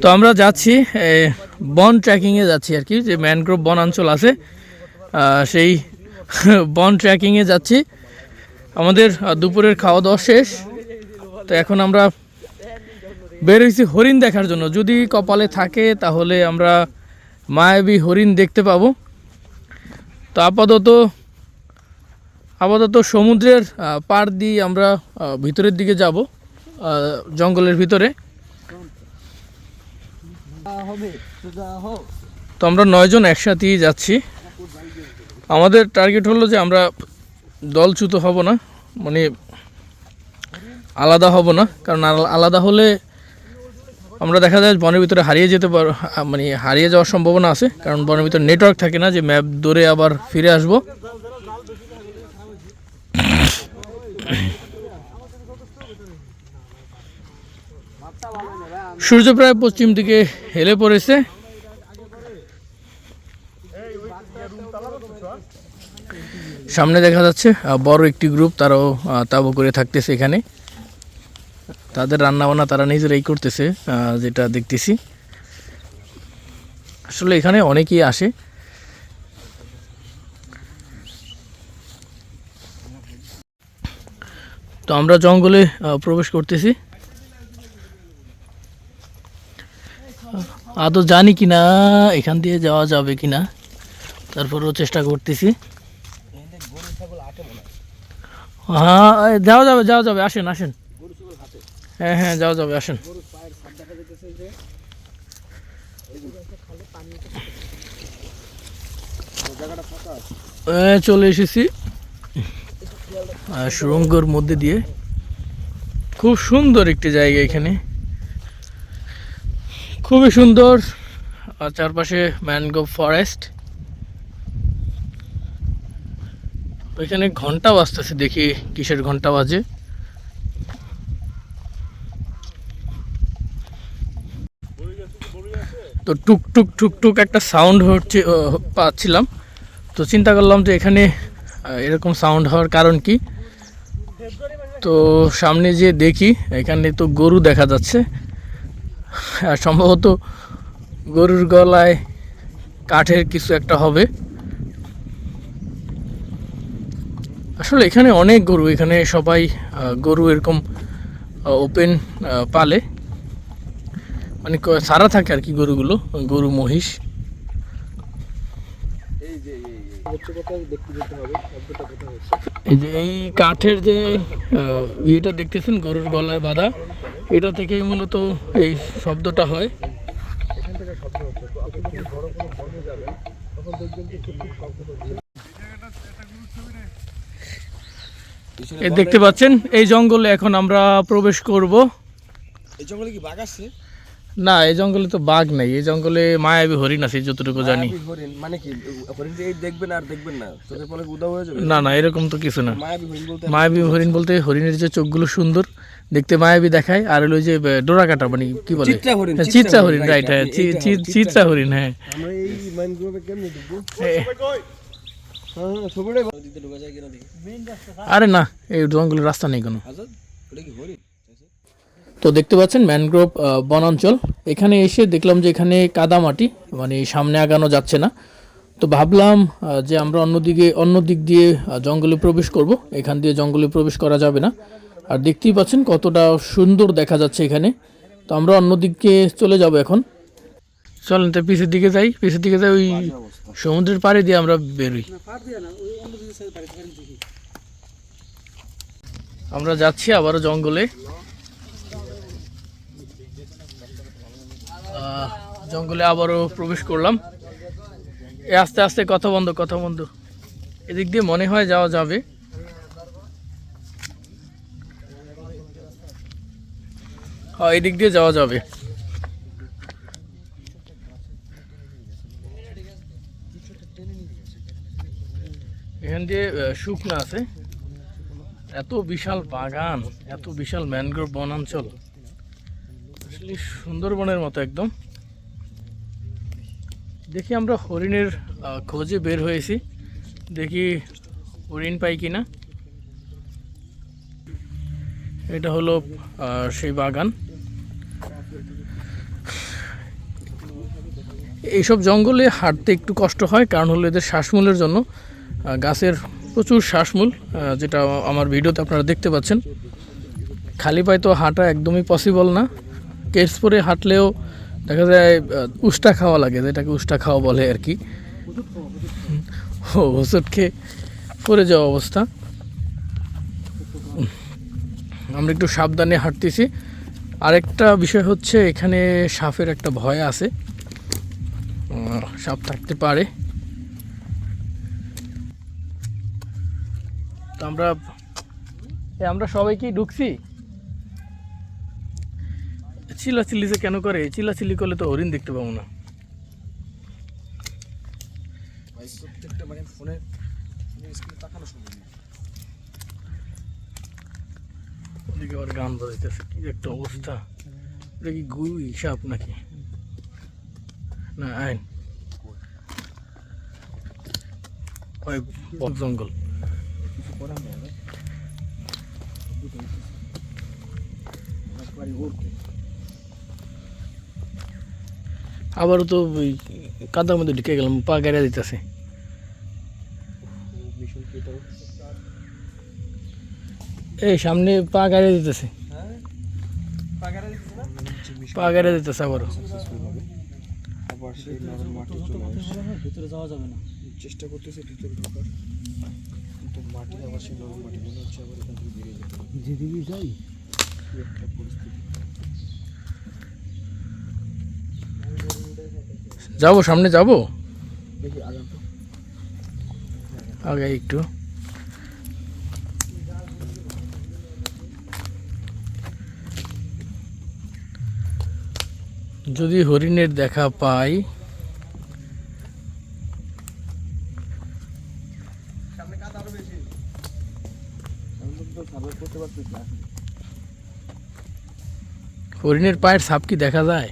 তো আমরা যাচ্ছি বন ট্রেকিংয়ে যাচ্ছি আর কি, যে ম্যানগ্রোভ বনাঞ্চল আছে। সেই বন ট্রেকিংয়ে যাচ্ছি। আমাদের দুপুরের খাওয়া দাওয়া শেষ। তো এখন আমরা বের হয়েছি হরিণ দেখার জন্য। যদি কপালে থাকে, তাহলে আমরা মায়াবী হরিণ দেখতে পাবো। তো আপাতত আপাতত সমুদ্রের পাড় দিয়ে আমরা ভিতরের দিকে যাব। জঙ্গলের ভিতরে। তো আমরা নয়জন একসাথেই যাচ্ছি। আমাদের টার্গেট হলো যে আমরা দলচ্যুত হব না মানে আলাদা হব না, কারণ আলাদা হলে আমরা দেখা যায় বনের ভিতরে হারিয়ে যেতে পার মানে হারিয়ে যাওয়ার সম্ভাবনা আছে, কারণ বনের ভিতরে নেটওয়ার্ক থাকে না যে ম্যাপ ধরে আবার ফিরে আসব। সূর্য প্রায় পশ্চিম দিকে হেলে পড়েছে। সামনে দেখা যাচ্ছে বড় একটি গ্রুপ তারাও তাবু করে থাকতেছে এখানে। তাদের রান্নাবান্না তারা নিজেরাই করতেছে যেটা দেখতেছি। আসলে এখানে অনেকেই আসে। তো আমরা জঙ্গলে প্রবেশ করতেছি। আদৌ জানি কি না এখান দিয়ে যাওয়া যাবে কি না তারপরেও চেষ্টা করতেছি। হ্যাঁ যাওয়া যাবে যাওয়া যাবে আসেন আসেন। হ্যাঁ হ্যাঁ যাওয়া যাবে আসেন। চলে এসেছি। আহ, সুড়ঙ্গর মধ্যে দিয়ে। খুব সুন্দর একটি জায়গা এখানে। খুবই সুন্দর, আর চারপাশে ম্যানগ্রোভ ফরেস্ট। ওইখানে ঘণ্টা বাজতেছে দেখি কিসের ঘণ্টা বাজে। তো টুক টুক টুক টুক একটা সাউন্ড হচ্ছে পাচ্ছিলাম। তো চিন্তা করলাম যে এখানে এরকম সাউন্ড হওয়ার কারণ কি? তো সামনে যে দেখি, এখানে তো গরু দেখা যাচ্ছে। সম্ভবত গরুর গলায় কাঠের কিছু একটা হবে। আসলে এখানে অনেক গরু, এখানে সবাই গরু এরকম ওপেন পালে। মানে সারা থাকে আর কি গরুগুলো, গরু মহিষ। এই যে এই কাঠের যে আহ, ইয়েটা দেখতেছেন গরুর গলায় বাঁধা এটা থেকেই মূলত এই শব্দটা হয়। এই দেখতে পাচ্ছেন এই জঙ্গলে এখন আমরা প্রবেশ করব। এই জঙ্গলে কি বাঘ আছে না এই জঙ্গলে তো বাঘ নাই এই জঙ্গলে মায়াবী হরিণ আছে যতটুকু জানি। হরিণ মানে কি হরিণ এই দেখবেন আর দেখবেন না চোখের পলে উদাও হয়ে যাবে? না না এরকম তো কিছু না। মায়াবী হরিণ বলতে মায়াবী হরিণ বলতে হরিণের যে চোখগুলো সুন্দর দেখতে মায়াবী দেখায় আর হলো ওই যে ডোরা কাটা মানে কি বলে? চিত্রা হরিণ, চিত্রা রাইট হ্যাঁ চিত্রা হরিণ হ্যাঁ। আমরা এই ম্যানগ্রোভে কেমনে ঢুকবো? এ- হ্যাঁ হ্যাঁ আরে না এই জঙ্গলের রাস্তা নেই কোনো। আজাদ কি হরিণ? তো দেখতে পাচ্ছেন ম্যানগ্রোভ বনাঞ্চল। এখানে এসে দেখলাম যে এখানে কাদামাটি মানে সামনে আগানো যাচ্ছে না। তো ভাবলাম যে আমরা অন্যদিকে অন্য দিক দিয়ে জঙ্গলে প্রবেশ করব। এখান দিয়ে জঙ্গলে প্রবেশ করা যাবে না। আর দেখতেই পাচ্ছেন কতটা সুন্দর দেখা যাচ্ছে এখানে। তো আমরা অন্য দিকে চলে যাব এখন। চলেন তো পিছের দিকে যাই। পিছের দিকে যাই, ওই সমুদ্রের পাড়ে দিয়ে আমরা বেরোই। আমরা যাচ্ছি আবারও জঙ্গলে। জঙ্গলে আবারও প্রবেশ করলাম। এ আস্তে আস্তে কথা বন্ধ কথা বন্ধ। এদিক দিয়ে মনে হয় যাওয়া যাবে। হ্যাঁ এদিক দিয়ে যাওয়া যাবে। এখান দিয়ে শুকনো আছে। এত বিশাল বাগান, এত বিশাল ম্যানগ্রোভ বনাঞ্চল। আসলে সুন্দরবনের মতো একদম। দেখি আমরা হরিণের খোঁজে বের হয়েছি। দেখি হরিণ পাই কি না এটা হলো সেই বাগান। এইসব জঙ্গলে হাঁটতে একটু কষ্ট হয়, কারণ হলো এদের শ্বাসমূলের জন্য। গাছের প্রচুর শ্বাসমূল যেটা আমার ভিডিওতে আপনারা দেখতে পাচ্ছেন। খালি পায়ে তো হাঁটা একদমই পসিবল না। কেস পরে হাঁটলেও দেখা যায় উষ্টা খাওয়া লাগে, যেটাকে উষ্টা খাওয়া বলে আর কি। ও ওষুধ খেয়ে পড়ে যাওয়া অবস্থা। আমরা একটু সাবধানে হাঁটতেছি। আরেকটা বিষয় হচ্ছে, এখানে সাপের একটা ভয় আছে। সাপ থাকতে পারে। তো আমরা আমরা সবাই কি ঢুকছি? চিল্লাচিল্লি যে কেন করে? চিল্লাচিল্লি করলে তো হরিণ দেখতে পাবো না। প্রত্যেকটা মানে ফোনে স্ক্রিনে তাকানো সম্ভব না। ওদিকে আবার গান বাজাইতেছে কি একটা অবস্থা। এটা কি গুই সাপ নাকি? না আইন। ওই বক জঙ্গল? কিছু করার নেই আবারও তো ওই কাদার মধ্যে ঢুকে গেলাম পা গাড়িয়া দিতেছে। এই সামনে পা গাড়িয়া দিতেছে। পা গাড়িয়া দিতেছে আবারও। চেষ্টা করতেছে ভিতরে ঢোকার। কিন্তু মাটি আবার সেই নরম মাটি মনে হচ্ছে আবার এখান থেকে বেরিয়ে যেতে যেদিকে যাই। একটা পরিস্থিতি। যাব সামনে যাব? আগে একটু। যদি হরিণের দেখা পাই হরিণের পায়ের ছাপ কি দেখা যায়?